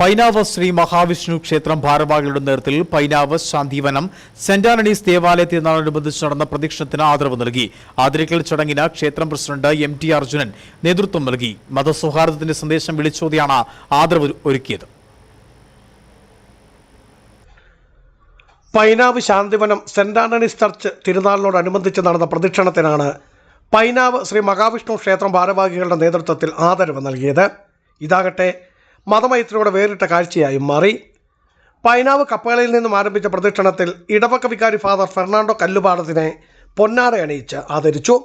പൈനാവ് ശ്രീ മഹാവിഷ്ണു ക്ഷേത്രം ഭാരവാഹികളുടെ നേതൃത്വത്തിൽ പൈനാവ് ശാന്തിവനം സെന്റ് ആന്റണീസ് ദേവാലയത്തിൽ തിരുനാളോടനുബന്ധിച്ച് നടന്ന പ്രദക്ഷിണത്തിന് ആദരവ് നൽകി. ആദരിക്കൽ ചടങ്ങിന് ക്ഷേത്രം പ്രസിഡന്റ് എം ടി അർജുനൻ നേതൃത്വം നൽകി. മതസൗഹാർദ്ദത്തിന്റെ സന്ദേശം വിളിച്ചോതിയാണ് ആദരവ് ഒരുക്കിയത്. Painavu Shanthivanam saint Antony's church തിരുനാളിനോടനുബന്ധിച്ച് നടന്ന പ്രദക്ഷിണത്തിനാണ് പൈനാവ് ശ്രീ മഹാവിഷ്ണു ക്ഷേത്രം ഭാരവാഹികളുടെ നേതൃത്വത്തിൽ ആദരവ് നൽകിയത്. ഇതാകട്ടെ മതമൈത്രിയുടെ വേറിട്ട കാഴ്ചയായും മാറി. പൈനാവ് കപ്പേളയിൽ നിന്നും ആരംഭിച്ച പ്രദക്ഷിണത്തിൽ ഇടവക്ക വികാരി ഫാദർ ഫെർണാണ്ടോ കല്ലുപാടത്തിനെ പൊന്നാട അണിയിച്ച് ആദരിച്ചു.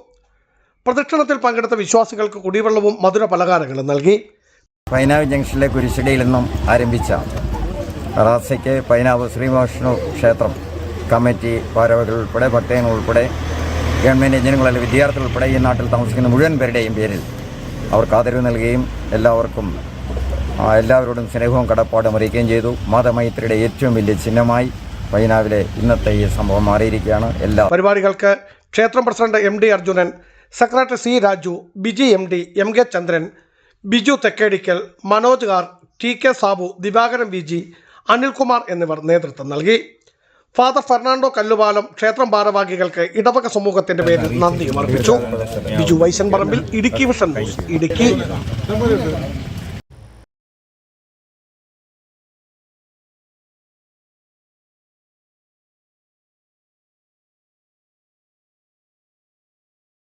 പ്രദക്ഷിണത്തിൽ പങ്കെടുത്ത വിശ്വാസികൾക്ക് കുടിവെള്ളവും മധുര പലഹാരങ്ങളും നൽകി. പൈനാവ് ജംഗ്ഷനിലെ കുരിശടിയിൽ നിന്നും ആരംഭിച്ച റാസയ്ക്ക് പൈനാവ് ശ്രീമോഷ്ണു ക്ഷേത്രം കമ്മിറ്റി പാരവകൾ ഉൾപ്പെടെ ഭക്തജനങ്ങൾ ഉൾപ്പെടെ ഗവൺമെന്റ് എഞ്ചിനുകളിലെ വിദ്യാർത്ഥികൾ ഉൾപ്പെടെ ഈ നാട്ടിൽ താമസിക്കുന്ന മുഴുവൻ പേരുടെയും പേരിൽ അവർക്ക് ആദരവ് നൽകുകയും എല്ലാവർക്കും എല്ലാവരോടും സ്നേഹവും കടപ്പാടും അറിയിക്കുകയും ചെയ്തു. മതമൈത്രിയുടെ ഏറ്റവും വലിയ ചിഹ്നമായി വയനാവിലെ ഇന്നത്തെ ഈ സംഭവം മാറിയിരിക്കുകയാണ്. എല്ലാ പരിപാടികൾക്ക് ക്ഷേത്രം president M D Arjunan secretary C Raju Biji M D M K Chandran Biju Thekkedikkal Manoj car T K Sabu Divakaran V G Anilkumar എന്നിവർ നേതൃത്വം നൽകി. ഫാദർ ഫെർണാണ്ടോ കല്ലുപാലം ക്ഷേത്രം ഭാരവാഹികൾക്ക് ഇടവക സമൂഹത്തിന്റെ പേരിൽ നന്ദിയും അർപ്പിച്ചു. ബിജു വൈശൻ പറമ്പിൽ ഇടുക്കി വിഷൻ ഇടുക്കി.